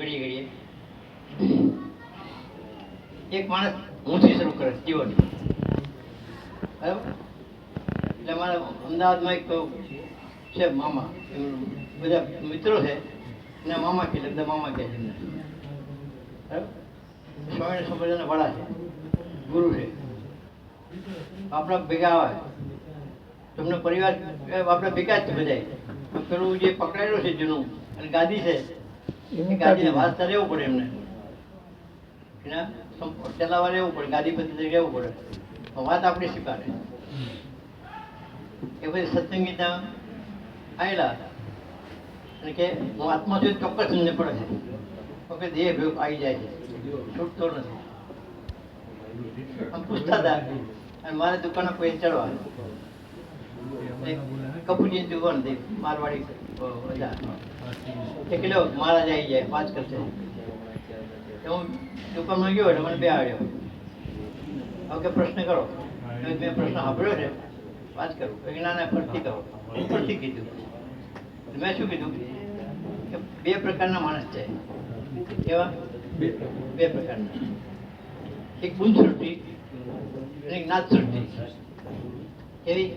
ઘડીએ ઘડીએ એક માણસ ઊંચી શરૂ કરે જીવન. એટલે મારા અમદાવાદમાં એક છે મામા બધા મિત્રો છે ને મામા કહે બધા મામા કહે છે સ્વામી સંપ્રદાયના વડા છે, ગુરુ છે. આપણા ભેગા આવે. તમને પરિવાર આપણા ભેગા જ છે બધાય. પેલું જે પકડાયેલું છે જૂનું, અને ગાદી છે એ ગાદીને રહેવું પડે એમને. એના ચલાવવા રહેવું પડે ગાદીપતિ તરીકે રહેવું પડે. વાત આપણે સ્વીકારે. એ બધી સત્સંગીતા આવેલા અને કે હું આત્મા છું ચોક્કસ તમને પડે છે. વખત દેહ ભેગ આવી જાય છે. છૂટતો નથી. આમ પૂછતા હતા. અને મારે દુકાને પૈસા ચડવા. કપૂરજી દુકાન હતી મારવાડી અ, બધા એ કિલો મહારાજ આવી જાય પાંચ કરશે હું દુકાનમાં ગયો એટલે મને બે આવડ્યો હવે કે પ્રશ્ન કરો. મેં પ્રશ્ન સાંભળ્યો છે. વાત કરું. કે ના ના ફરતી કરો. હું ફરતી કીધું. મેં શું કીધું? કે બે પ્રકારના માણસ છે. કેવા? બે પ્રકારના. એક ગુણ સૃષ્ટિ એક નાદ સૃષ્ટિ. કેવી?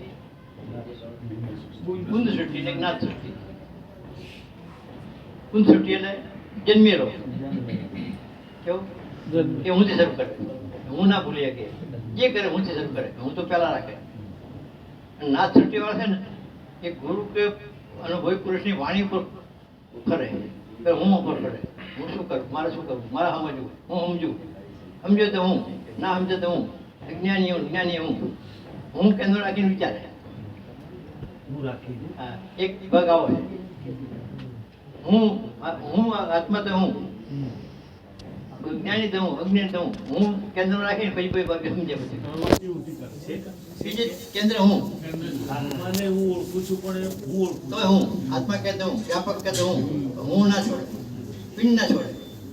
ગુંદ સૃષ્ટિ એક નાદ સૃષ્ટિ. સૃષ્ટિ એટલે જન્મેલો. કેવું? એ ઊંચી શરૂ કરે. હું ના ભૂલી શકે જે કરે ઊંચી શરૂ કરે. હું તો પહેલા રાખે. ના છૂટી વાળા છે ને એ ગુરુ કે અનુભવી પુરુષની વાણી પર કરે હું ઉપર કરે હું શું કરું? મારે શું કરવું? મારે સમજવું. હું સમજું? સમજો તો હું. ના સમજો તો હું. અજ્ઞાની હું જ્ઞાની હું. હું કેન્દ્ર રાખીને વિચારે. એક ભાગ આવો. છે હું હું આત્મા તો હું. જ્ઞાની તો હું દઉં હું. કેન્દ્ર રાખીને પછી કોઈ ભાગ સમજે પછી. બીજે કેન્દ્ર હું. આત્માને હું ઓળખું છું પણ હું ઓળખું તો હું. આત્મા કહેતો હું વ્યાપક કહેતો હું. હું ના છોડે. પિંડ ના છોડે.